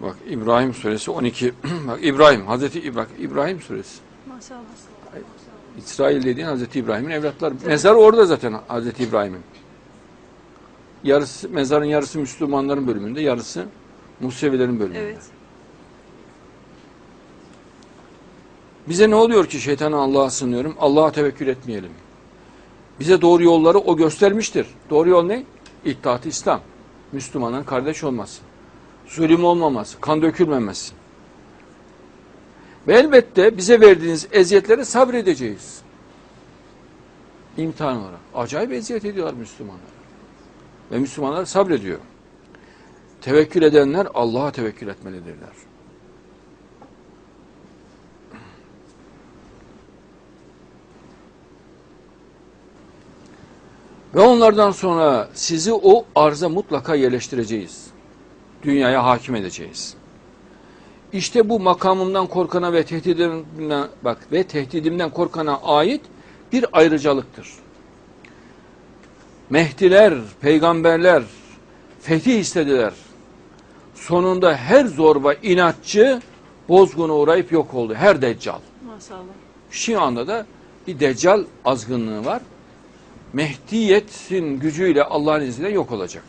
Bak İbrahim suresi 12. Bak İbrahim, Hazreti İbrahim, İbrahim suresi. Maşallah. İsrail dediğin Hazreti İbrahim'in evlatları. Mezar orada zaten Hazreti İbrahim'in. Yarısı, mezarın yarısı Müslümanların bölümünde, yarısı Musevilerin bölümünde. Evet. Bize ne oluyor ki şeytana Allah'a sığınıyorum? Allah'a tevekkül etmeyelim. Bize doğru yolları o göstermiştir. Doğru yol ne? İttihat İslam. Müslümanın kardeş olması. Zulüm olmaması, kan dökülmemesi. Ve elbette bize verdiğiniz eziyetlere sabredeceğiz. İmtihan olarak. Acayip eziyet ediyorlar Müslümanlar. Ve Müslümanlar sabrediyor. Tevekkül edenler Allah'a tevekkül etmelidirler. Ve onlardan sonra sizi o arza mutlaka yerleştireceğiz. Dünyaya hakim edeceğiz. İşte bu makamımdan korkana ve tehdidimden bak ve tehdidimden korkana ait bir ayrıcalıktır. Mehdiler, peygamberler fetih istediler. Sonunda her zorba inatçı bozguna uğrayıp yok oldu. Her deccal. Maşallah. Şu anda da bir deccal azgınlığı var. Mehdiyetin gücüyle Allah'ın izniyle yok olacak.